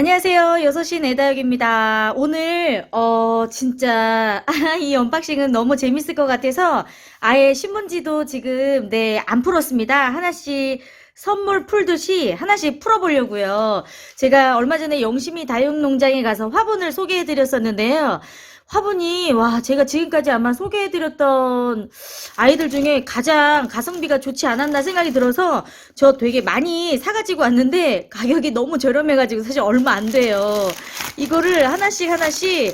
안녕하세요. 6시 내다육입니다. 오늘, 어, 진짜, 이 언박싱은 너무 재밌을 것 같아서, 아예 신문지도 지금, 네, 안 풀었습니다. 하나씩 선물 풀듯이 하나씩 풀어보려고요. 제가 얼마 전에 영심이 다육농장에 가서 화분을 소개해드렸었는데요. 화분이, 와, 제가 지금까지 아마 소개해드렸던 아이들 중에 가장 가성비가 좋지 않았나 생각이 들어서 저 되게 많이 사가지고 왔는데 가격이 너무 저렴해가지고 사실 얼마 안 돼요. 이거를 하나씩 하나씩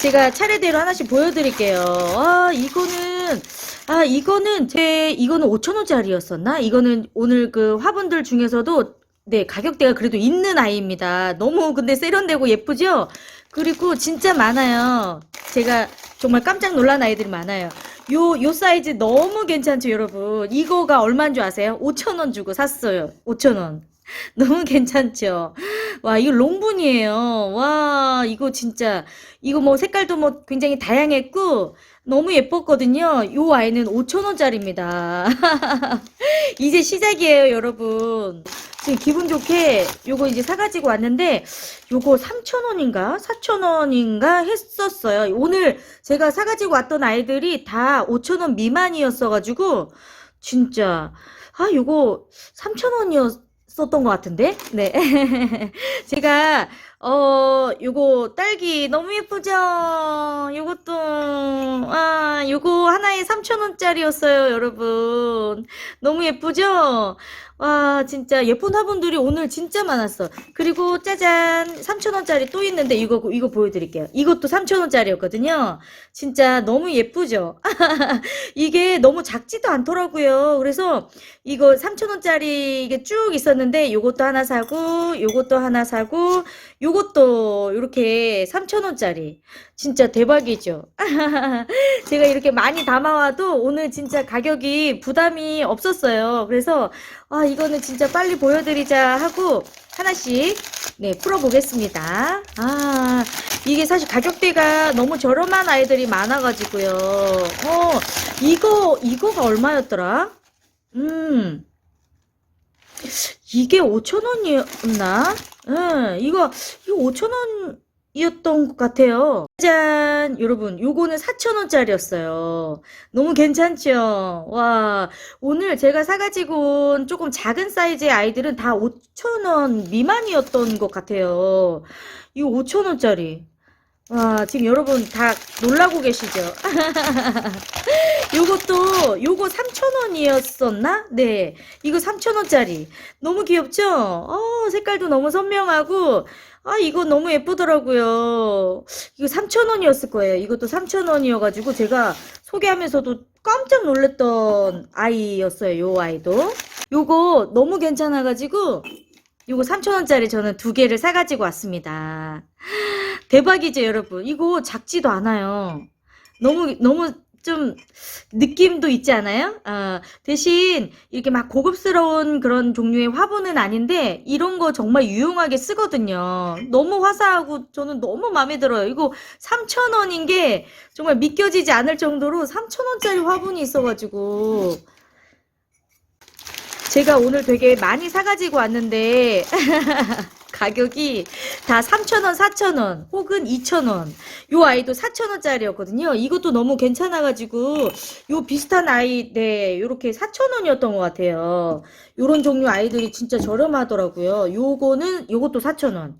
제가 차례대로 하나씩 보여드릴게요. 아, 이거는, 아, 이거는 제, 이거는 5천원짜리였었나? 이거는 오늘 그 화분들 중에서도 네, 가격대가 그래도 있는 아이입니다. 너무 근데 세련되고 예쁘죠? 그리고 진짜 많아요. 제가 정말 깜짝 놀란 아이들이 많아요. 요, 요 사이즈 너무 괜찮죠, 여러분? 이거가 얼마인 줄 아세요? 5,000원 주고 샀어요. 5,000원. 너무 괜찮죠? 와, 이거 롱분이에요. 와, 이거 진짜, 이거 뭐 색깔도 뭐 굉장히 다양했고, 너무 예뻤거든요. 요 아이는 5,000원짜리입니다. 이제 시작이에요, 여러분. 지금 기분 좋게 요거 이제 사가지고 왔는데, 요거 3,000원인가? 4,000원인가? 했었어요. 오늘 제가 사가지고 왔던 아이들이 다 5,000원 미만이었어가지고, 진짜, 아, 요거 3,000원이었었던 것 같은데? 네. 제가, 어, 요거 딸기 너무 예쁘죠? 요것도, 아, 요거 하나에 3,000원짜리였어요, 여러분. 너무 예쁘죠? 와, 진짜 예쁜 화분들이 오늘 진짜 많았어. 그리고 짜잔, 3,000원짜리 또 있는데 이거, 이거 보여드릴게요. 이것도 3,000원짜리였거든요. 진짜 너무 예쁘죠? 이게 너무 작지도 않더라고요. 그래서 이거 3,000원짜리 이게 쭉 있었는데 요것도 하나 사고, 요것도 하나 사고, 요것도 이렇게 3,000원짜리. 진짜 대박이죠? 제가 이렇게 많이 담아와도 오늘 진짜 가격이 부담이 없었어요. 그래서 아, 이거는 진짜 빨리 보여드리자 하고 하나씩 네, 풀어보겠습니다. 아, 이게 사실 가격대가 너무 저렴한 아이들이 많아가지고요. 어, 이거, 이거가 얼마였더라? 음, 이게 5,000원이었나? 예, 이거, 이거 5,000원 이었던 것 같아요. 짜잔! 여러분, 요거는 4,000원짜리였어요. 너무 괜찮죠? 와, 오늘 제가 사가지고 온 조금 작은 사이즈의 아이들은 다 5,000원 미만이었던 것 같아요. 이거 5,000원짜리. 와, 지금 여러분 다 놀라고 계시죠? 요것도, 요거 3,000원이었었나? 네. 이거 3,000원짜리. 너무 귀엽죠? 어, 색깔도 너무 선명하고, 아, 이거 너무 예쁘더라고요. 이거 3,000원이었을 거예요. 이것도 3,000원이어가지고 제가 소개하면서도 깜짝 놀랐던 아이였어요. 요 아이도. 요거 너무 괜찮아가지고, 요거 3,000원짜리 저는 두 개를 사가지고 왔습니다. 대박이죠, 여러분. 이거 작지도 않아요. 너무, 너무 좀 느낌도 있지 않아요? 아, 대신 이렇게 막 고급스러운 그런 종류의 화분은 아닌데 이런 거 정말 유용하게 쓰거든요. 너무 화사하고 저는 너무 마음에 들어요. 이거 3,000원인 게 정말 믿겨지지 않을 정도로 3,000원짜리 화분이 있어가지고 제가 오늘 되게 많이 사가지고 왔는데 가격이 다 3,000원, 4,000원 혹은 2,000원. 요 아이도 4,000원짜리였거든요. 이것도 너무 괜찮아가지고 요 비슷한 아이 네 요렇게 4,000원이었던 것 같아요. 요런 종류 아이들이 진짜 저렴하더라고요. 요거는 요것도 4,000원.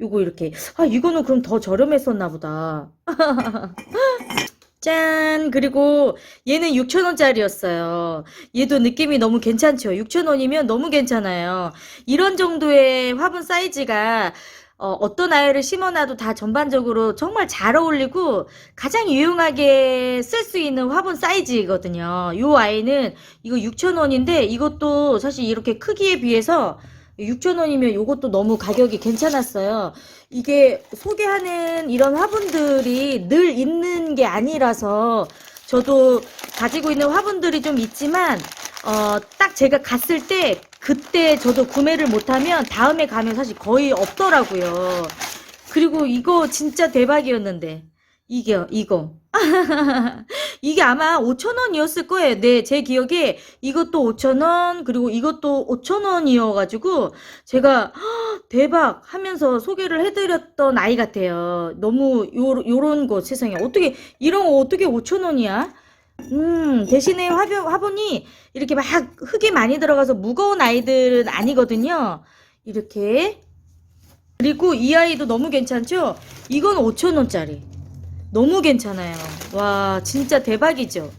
요거 이렇게. 아 이거는 그럼 더 저렴했었나 보다 짠! 그리고 얘는 6,000원짜리였어요. 얘도 느낌이 너무 괜찮죠? 6,000원이면 너무 괜찮아요. 이런 정도의 화분 사이즈가 어, 떤 아이를 심어놔도 다 전반적으로 정말 잘 어울리고 가장 유용하게 쓸 수 있는 화분 사이즈이거든요. 이 아이는 이거 6,000원인데 이것도 사실 이렇게 크기에 비해서 6,000원이면 이것도 너무 가격이 괜찮았어요. 이게 소개하는 이런 화분들이 늘 있는 게 아니라서 저도 가지고 있는 화분들이 좀 있지만 어, 딱 제가 갔을 때 그때 저도 구매를 못하면 다음에 가면 사실 거의 없더라고요. 그리고 이거 진짜 대박이었는데 이게 이거 이게 아마 5,000원이었을 거예요. 네, 제 기억에 이것도 5,000원, 그리고 이것도 5,000원이어가지고, 제가, "헉, 대박! 하면서 소개를 해드렸던 아이 같아요. 너무 요, 요런 거 세상에. 어떻게, 이런 거 어떻게 5,000원이야? 음, 대신에 화분, 화분이 이렇게 막 흙이 많이 들어가서 무거운 아이들은 아니거든요. 이렇게. 그리고 이 아이도 너무 괜찮죠? 이건 5,000원짜리. 너무 괜찮아요. 와, 진짜 대박이죠?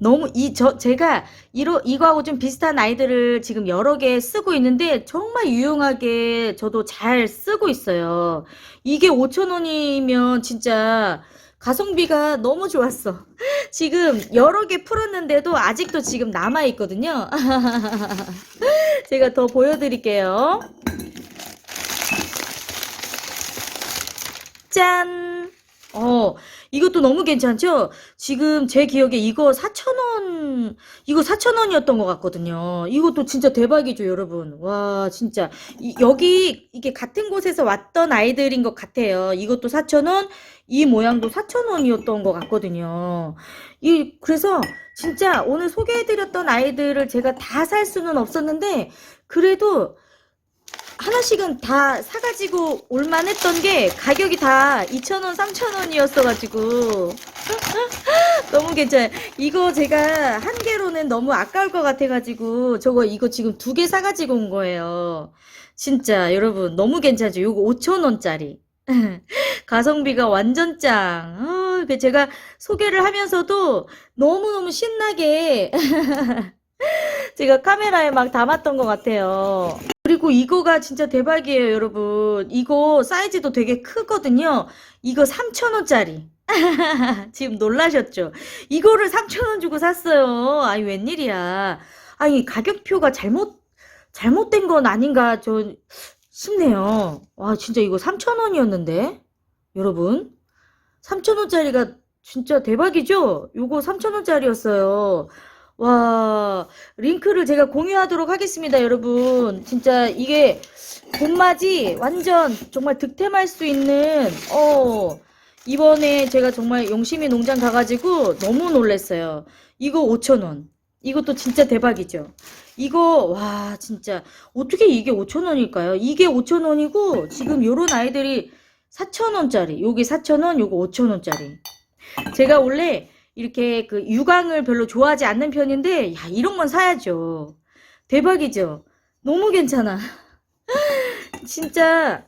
너무, 이, 저, 제가, 이러, 이거하고 좀 비슷한 아이들을 지금 여러 개 쓰고 있는데, 정말 유용하게 저도 잘 쓰고 있어요. 이게 5,000원이면 진짜, 가성비가 너무 좋았어. 지금 여러 개 풀었는데도 아직도 지금 남아 있거든요. 제가 더 보여드릴게요. 짠! 어, 이것도 너무 괜찮죠? 지금 제 기억에 이거 4,000원, 이거 4,000원이었던 것 같거든요. 이것도 진짜 대박이죠, 여러분. 와, 진짜. 이- 여기, 이게 같은 곳에서 왔던 아이들인 것 같아요. 이것도 4,000원, 이 모양도 4,000원이었던 것 같거든요. 이, 그래서 진짜 오늘 소개해드렸던 아이들을 제가 다 살 수는 없었는데, 그래도 하나씩은 다 사가지고 올만 했던 게 가격이 다 2,000원, 3,000원이었어가지고. 너무 괜찮아요. 이거 제가 한 개로는 너무 아까울 것 같아가지고 저거 이거 지금 두 개 사가지고 온 거예요. 진짜 여러분 너무 괜찮죠? 이거 5,000원짜리. 가성비가 완전 짱. 어, 그 제가 소개를 하면서도 너무너무 신나게 제가 카메라에 막 담았던 것 같아요. 그리고 이거가 진짜 대박이에요, 여러분. 이거 사이즈도 되게 크거든요. 이거 3,000원짜리. 지금 놀라셨죠? 이거를 3,000원 주고 샀어요. 아니, 웬일이야. 아니, 가격표가 잘못, 잘못된 건 아닌가, 저, 싶네요. 와, 진짜 이거 3,000원이었는데? 여러분. 3,000원짜리가 진짜 대박이죠? 요거 3,000원짜리였어요. 와, 링크를 제가 공유하도록 하겠습니다, 여러분. 진짜 이게 봄맞이 완전 정말 득템할 수 있는, 어, 이번에 제가 정말 용심이 농장 가가지고 너무 놀랐어요. 이거 5,000원. 이것도 진짜 대박이죠. 이거, 와, 진짜. 어떻게 이게 5,000원일까요? 이게 5,000원이고, 지금 요런 아이들이 4,000원짜리. 요게 4,000원, 요거 5,000원짜리. 제가 원래 이렇게 그 유광을 별로 좋아하지 않는 편인데, 야, 이런 건 사야죠. 대박이죠? 너무 괜찮아. 진짜.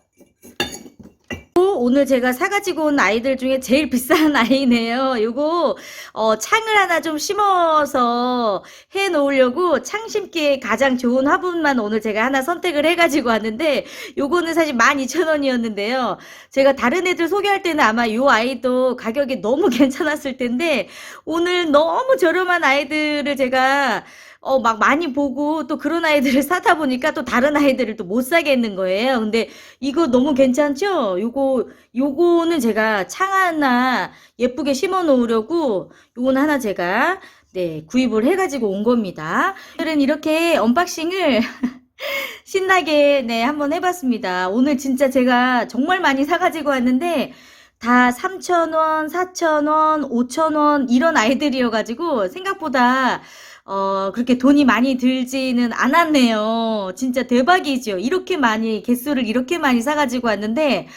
또 오늘 제가 사가지고 온 아이들 중에 제일 비싼 아이네요. 요거, 어, 창을 하나 좀 심어서 해 놓으려고 창 심기에 가장 좋은 화분만 오늘 제가 하나 선택을 해가지고 왔는데, 요거는 사실 12,000원이었는데요. 제가 다른 애들 소개할 때는 아마 요 아이도 가격이 너무 괜찮았을 텐데, 오늘 너무 저렴한 아이들을 제가 어, 막 많이 보고 또 그런 아이들을 사다 보니까 또 다른 아이들을 또 못 사겠는 거예요. 근데 이거 너무 괜찮죠? 요거, 요거는 제가 창 하나 예쁘게 심어 놓으려고 요거는 하나 제가 네, 구입을 해가지고 온 겁니다. 오늘은 이렇게 언박싱을 신나게 네, 한번 해봤습니다. 오늘 진짜 제가 정말 많이 사가지고 왔는데 다 3,000원, 4,000원, 5,000원 이런 아이들이어가지고 생각보다 어, 그렇게 돈이 많이 들지는 않았네요. 진짜 대박이죠. 이렇게 많이, 개수를 이렇게 많이 사가지고 왔는데,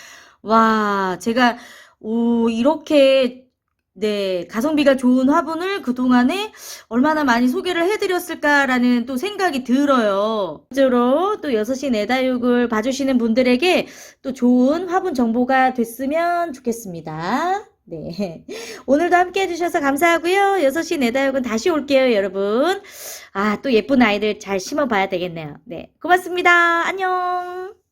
와, 제가, 오, 이렇게, 네, 가성비가 좋은 화분을 그동안에 얼마나 많이 소개를 해드렸을까라는 또 생각이 들어요. 실제로 또 6시 내다육을 봐주시는 분들에게 또 좋은 화분 정보가 됐으면 좋겠습니다. 네. 오늘도 함께 해주셔서 감사하고요. 6시 내다육은 다시 올게요, 여러분. 아, 또 예쁜 아이들 잘 심어봐야 되겠네요. 네. 고맙습니다. 안녕.